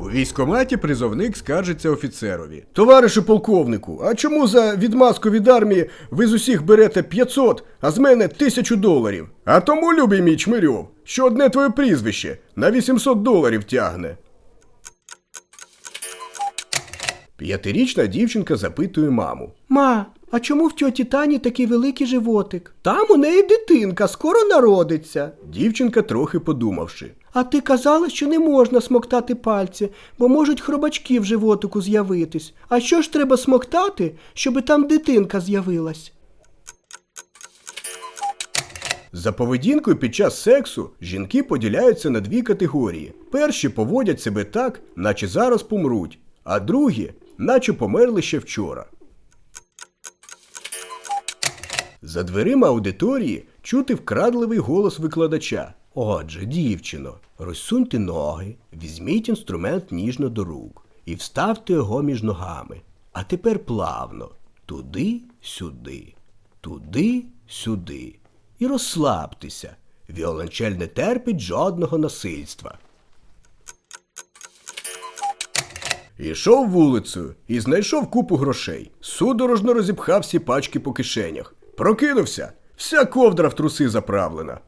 У військкоматі призовник скаржиться офіцерові. Товаришу полковнику, а чому за відмазку від армії ви з усіх берете 500, а з мене 1000 доларів? А тому, любий мій чмирьов, що одне твоє прізвище на 800 доларів тягне. П'ятирічна дівчинка запитує маму. Ма, а чому в тьоті Тані такий великий животик? Там у неї дитинка скоро народиться. Дівчинка, трохи подумавши. А ти казала, що не можна смоктати пальці, бо можуть хробачки в животику з'явитись. А що ж треба смоктати, щоби там дитинка з'явилась? За поведінкою під час сексу жінки поділяються на дві категорії. Перші поводять себе так, наче зараз помруть, а другі, наче померли ще вчора. За дверима аудиторії чути вкрадливий голос викладача. Отже, дівчино, розсуньте ноги, візьміть інструмент ніжно до рук і вставте його між ногами. А тепер плавно туди, сюди, туди, сюди. І розслабтеся. Віолончель не терпить жодного насильства. Ішов вулицею і знайшов купу грошей. Судорожно розіпхав всі пачки по кишенях. Прокинувся. Вся ковдра в труси заправлена.